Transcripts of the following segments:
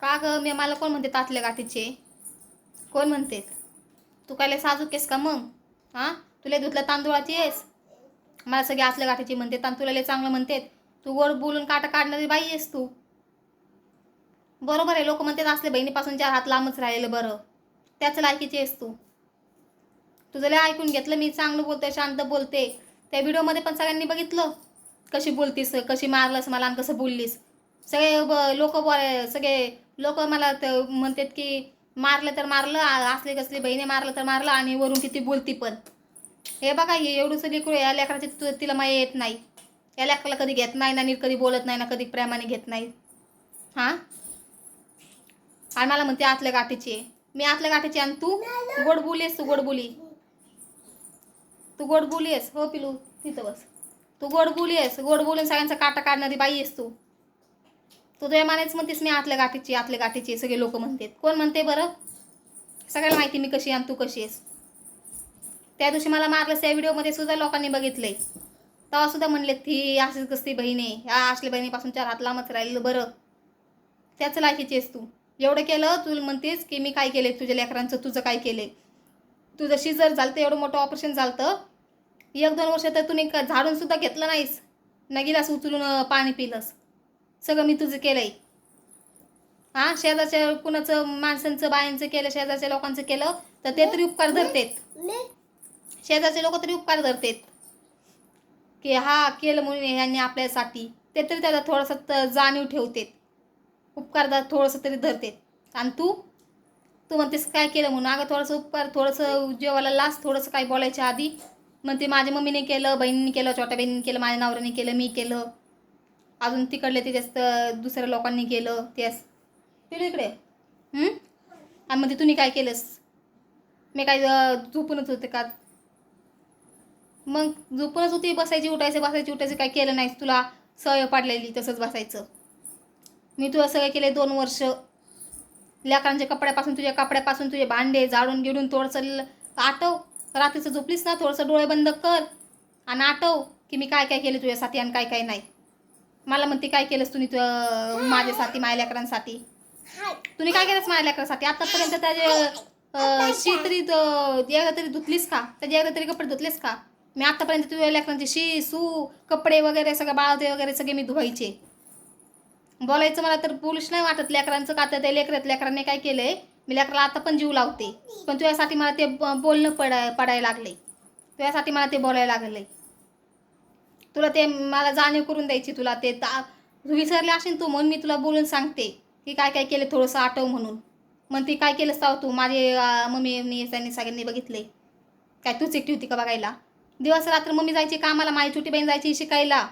का ग? मी मला कोण म्हणते तातल्या गाठीचे कोण म्हणते? तू काय लय साजूक आहेस का मग? हां? तुला धुतल्या तांदूळाची आहेस? मला सगळे आतल्या गाठीची म्हणते आणि तुला चांगलं म्हणतात तू गोड बोलून काटा काढणारी बाई आहेस तू. बरोबर आहे लोक म्हणतात असले बहिणीपासून चार हात लांबच राहिलेलं बरं. त्याच लायकीची आहेस तू. तुझं लय ऐकून घेतलं मी चांगलं बोलते शांत बोलते. त्या व्हिडिओमध्ये पण सगळ्यांनी बघितलं. कशी बोलतीस कशी मारलंस मला आणि कसं बोललीस. सगळे लोक बोल सगळे लोक मला म्हणतात की मारलं तर मारलं असली कसली बहिणी मारलं तर मारलं आणि वरून किती बोलती पण. हे बघा हे एवढंसं लेकरू या लेकराची तु- तिला माया येत नाही. या लेकराला कधी घेत नाही ना नीट कधी बोलत नाही ना कधी प्रेमाने घेत नाही. हां? आणि मला म्हणते आतल्या गाठीची आहे. मी आतल्या गाठीची आणि तू गोड बोली आहेस तू गोड बोली तू गोड बोली आहेस. हो पिलू तिथं बस. तू गोड बोली आहेस गोड बोलून सगळ्यांचा काटा काढणारी बाई आहेस तू. तू तुझ्या मानेच म्हणतेस मी आतल्या गाठीची आतल्या गाठीची सगळे लोक म्हणतात. कोण म्हणते बरं? सगळ्याला माहिती मी कशी आहे आणि तू कशी आहेस. त्या दिवशी मला मारलंस त्या व्हिडिओमध्ये सुद्धा लोकांनी बघितलंय. तेव्हा सुद्धा म्हणले ती अशीच कसती बहिणी आहे. ह्या असल्या बहिणीपासून चार हात लांबच राहिलं बरं. त्याच लायकीची आहेस तू. एवढं केलं तू म्हणतेस की मी काय केले तुझ्या लेकरांचं? तुझं काय केले तुझं शिजर झालं एवढं मोठं ऑपरेशन झालं एक दोन वर्ष तर तुम्ही क- झाडून सुद्धा घेतलं नाहीस. न उचलून पाणी पिलंस. सगळं मी तुझं केलंय. हां शेजारच्या कुणाचं माणसांचं बायांचं केलं शेजारच्या लोकांचं केलं तर ते तरी उपकार धरतेत. शेजारचे लोक तरी उपकार धरतेत. की हा केलं म्हणून ह्यांनी आपल्यासाठी ते तरी त्याला थोडंसं जाणीव ठेवतेत. उपकार थोडंसं तरी धरतेत. आणि तू तू म्हणतेस काय केलं म्हणून? अगं थोडंसं उपकार थोडंसं जेवायला लास्ट थोडंसं काय बोलायच्या आधी. म्हणते माझ्या मम्मीने केलं बहिणीने केलं छोट्या बहिणीने केलं माझ्या नवऱ्याने केलं मी केलं. अजून तिकडले ते जास्त दुसऱ्या लोकांनी केलं तेच पिलं इकडे. आणि म्हणते तुम्ही काय केलंस? मी काय झोपूनच होते का? मग झोपूनच होती बसायची उठायचं बसायची उठायचं काय केलं नाहीस तुला? सवय पाडलेली तसंच बसायचं. मी तुला सगळं केले दोन वर्ष. लेकरांच्या कपड्यापासून तुझ्या कपड्यापासून तुझे भांडे जाळून गिळून थोडंसं ल- आठव रात्रीचं झोपलीस ना थोडंसं डोळे बंद कर आणि आठव की मी काय काय केलं तुझ्यासाठी आणि काय काय नाही. मला म्हणते काय केलंस तुम्ही तु माझ्यासाठी माझ्या लेकरांसाठी? तुम्ही काय केलंस माझ्या लेकरांसाठी? आतापर्यंत त्याचे शी तरी एकदा तरी धुतलीस का? त्याचे एकदा तरी कपडे धुतलेस का? मी आतापर्यंत तुझ्या लेकरांचे शी सू कपडे वगैरे सगळे बाळवते वगैरे सगळे मी धुवायचे. बोलायचं मला तर बोलूच नाही वाटत लेकरांचं का तर त्या लेकरात लेकरांनी काय केलंय? मी लेकराला आता पण जीव लावते. पण तुझ्यासाठी मला ते बोलणं पडाय पडायला लागले तुझ्यासाठी मला ते बोलायला लागले तुला ते मला जाणीव करून द्यायची तुला ते ता तू विसरले असेल तू म्हणून मी तुला बोलून सांगते. की काय काय केलं थोडंसं आठव म्हणून. मग ती काय केलंस ताव तू? माझे अं, मम्मी त्यांनी सगळ्यांनी बघितले. काय तूच एकटी होती का बघायला? दिवस रात्र मम्मी जायची कामाला माझी छोटी बहीण जायची शिकायला.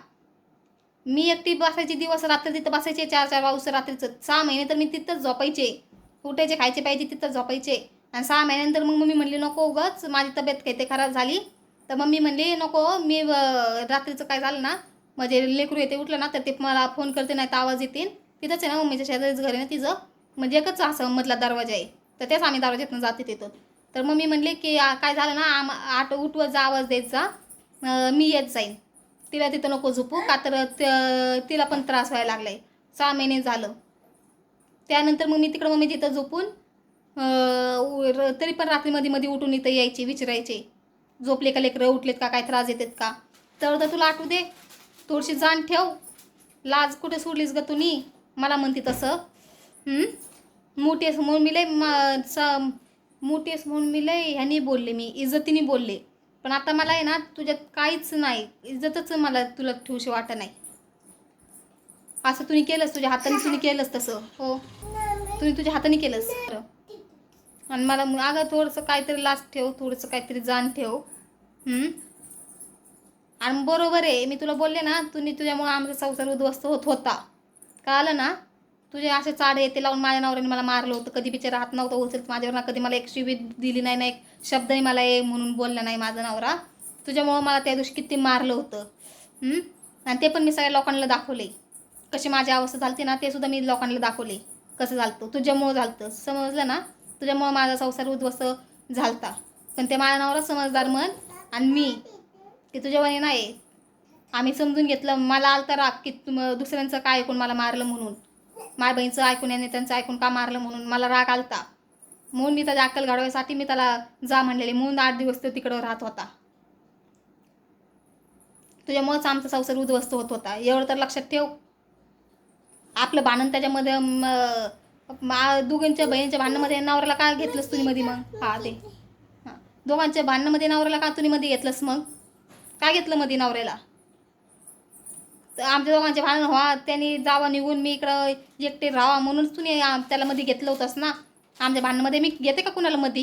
मी एकटी बसायची दिवस रात्र तिथं बसायचे चार चार पाऊस रात्रीचं. सहा महिने तर मी तिथंच झोपायचे. उठायचे खायचे पाहिजे तिथंच झोपायचे. आणि सहा महिन्यानंतर मग मम्मी म्हणली नको उगच माझी तब्येत काही ते खराब झाली. तर मम्मी म्हणली नको मी रात्रीचं काय झालं ना म्हणजे लेकरू येते उठलं ना तर ते मला फोन करते नाही तर आवाज येतील. तिथंच आहे ना मम्मीच्या शेजारीच घर आहे ना तिचं. म्हणजे एकच असं मधला दरवाजा आहे. तर तेच आम्ही दरवाज्यातनं जाते तिथं तर मम्मी म्हणली की काय झालं ना आम आठ उठवत जा आवाज देत जा. मी येत जाईन. तिला तिथं नको झोपू का तर त- तिला पण त्रास व्हायला लागलाय. सहा महिने झालं. त्यानंतर मग मी तिकडं मम्मी तिथं झोपून उ- र- तरी पण रात्रीमध्ये मध्ये उठून इथं यायचे विचारायचे. झोपले का लेकरं उठलेत का काय त्रास येतात का? तर तर तुला आठवू दे थोडीशी जाण ठेव. लाज कुठे सोडलीस ग तुम्ही मला म्हणते तसं. हं? आहेस म्हणून मी लय म- स- मोठी आहेस म्हणून मी लय ह्यानी बोलले मी इज्जतीने बोलले. पण आता मला आहे ना तुझ्यात काहीच नाही. इज्जतच मला तुला ठेवशी वाटत नाही. असं तुम्ही केलंस तुझ्या हाताने तुम्ही केलंस तसं. हो. तुम्ही तुझ्या हाताने केलंस. खरं. आणि मला अगं थोडंसं काहीतरी लास्ट ठेव थोडंसं काहीतरी जाण ठेव. आणि बरोबर आहे मी तुला बोलले ना तुम्ही तुझ्यामुळे आमचा संसार उद्ध्वस्त होत होता. कळालं ना? तुझे असे चाड येते लावून माझ्या नवऱ्याने मला मारलं होतं. कधी बिचारा हात नव्हता उचलत माझ्यावर ना कधी मला एक शिवी दिली नाही ना एक शब्दही मला ये म्हणून बोलला नाही माझा नवरा. तुझ्यामुळं मला त्या दिवशी किती मारलं होतं. आणि ते पण मी सगळ्या लोकांना दाखवले. कशी माझी अवस्था झालती ना ते सुद्धा मी लोकांना दाखवले. कसं झालतं? तुझ्यामुळं झालतं. समजलं ना? तुझ्यामुळं माझा संसार उद्ध्वस्त झालता. पण ते माझ्या नवरा समजदार मन आणि मी ते तुझ्या नाही. आम्ही समजून घेतलं मला आलता राग की तुम दुसऱ्यांचं काय ऐकून मला मारलं म्हणून. माय बहिणीचं ऐकून याने त्यांचं ऐकून का मारलं म्हणून मला राग आलता. म्हणून मी त्याची अक्कल घडवायसाठी मी त्याला जा म्हणलेले. म्हणून आठ दिवस तो तिकडं राहत होता. तुझ्यामुळंच आमचा संसार उद्ध्वस्त होत होता. एवढं तर लक्षात ठेव. आपलं बाणन त्याच्यामध्ये मा- दोघांच्या बहिणीच्या भांडणामध्ये नवऱ्याला का घेतलंस तुम्ही मध्ये मग? हा ते. हां. दोघांच्या भांडणामध्ये नवऱ्याला का तुम्ही मध्ये घेतलंस मग? काय घेतलं मध्ये नवऱ्याला? तर आमच्या दोघांचे भांडण व्हा त्यांनी जावा निघून मी इकडं एकटे राहावा म्हणूनच तुम्ही त्याला मध्ये घेतलं होतंस ना? आमच्या भांडणामध्ये मी घेते का कुणाला मध्ये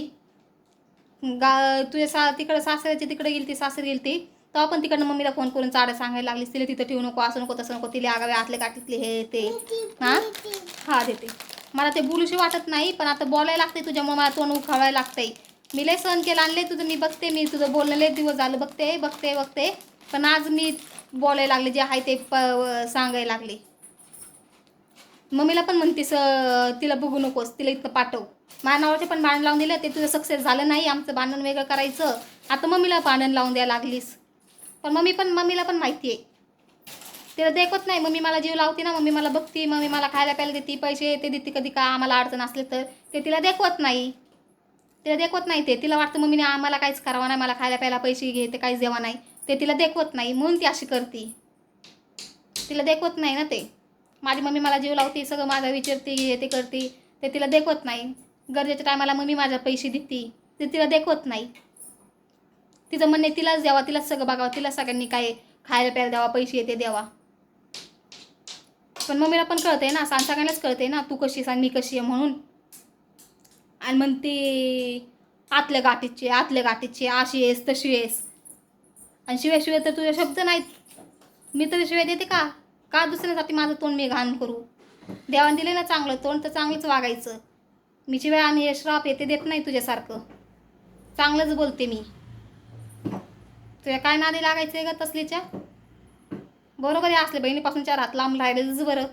गा तुझ्या सा तिकडं सासऱ्याची तिकडे गेली ती सासरी गेली ती तेव्हा पण तिकडनं मम्मीला फोन करून चाड्या सांगायला लागलीस तिला तिथं ठेवू नको असं नको तसं नको तिला आगावे आतले काटीतले हे ते. हां? हा देते. मला ते बोलूशी वाटत नाही पण आता बोलायला लागते तुझ्यामुळे मला तोंड उखावायला लागतंय. मी लय सहन केलं आणले तुझं मी बघते मी तुझं बोलणं लय दिवस झालं बघते बघते बघते. पण आज मी बोलायला लागले जे आहे ते प सांगायला लागले. मम्मीला पण म्हणते स तिला बघू नकोस तिला इथं पाठव. माझ्या नावाचे पण भांडण लावून दिलं ते तुझं सक्सेस झालं नाही आमचं भांडण वेगळं करायचं. आता मम्मीला भांडण लावून द्यायला लागलीस. पण मम्मी पण मम्मीला पण माहिती आहे तिला देखत नाही. मम्मी मला जीव लावते ना मम्मी मला बघते मम्मी मला खायला प्यायला देते पैसे ते देते कधी का आम्हाला अडचण असले तर. ते तिला देखवत नाही. तिला देखवत नाही ते. तिला वाटतं मम्मीने आम्हाला काहीच करावं नाही मला खायला प्यायला पैसे घे ते काहीच देवा नाही. ते तिला देखवत नाही. म्हणून ती अशी करते. तिला देखवत नाही ना ते. माझी मम्मी मला जीव लावते सगळं माझा विचारते हे ते करते. ते तिला देखवत नाही. गरजेच्या टायमाला मम्मी माझ्या पैसे देते. ते तिला देखवत नाही. तिचं म्हणणे तिलाच द्यावा तिलाच सगळं बघावं तिला सगळ्यांनी काय खायला प्यायला द्यावा पैसे येते द्यावा. पण मम्मीला पण कळते ना सांग सगळ्यांनाच कळते ना तू कशी सांग मी कशी आहे म्हणून. आणि म्हणते आतल्या गाठीचे आतल्या गाठीचे अशी आहेस तशी आहेस. आणि शिवाय शिवाय तर तुझे शब्द नाहीत. मी तर शिवाय देते का? का दुसऱ्यासाठी माझं तोंड मी घाण करू? देवाने दिले ना चांगलं तोंड तर चांगलंच वागायचं. मी शिवाय आणि हे श्राप येते देत नाही तुझ्यासारखं. चांगलंच बोलते मी. तुझ्या काय नादी लागायचं आहे का तसलीच्या? बरोबर आहे असले बहिणीपासून चार हात लांब राहिलेच बरं.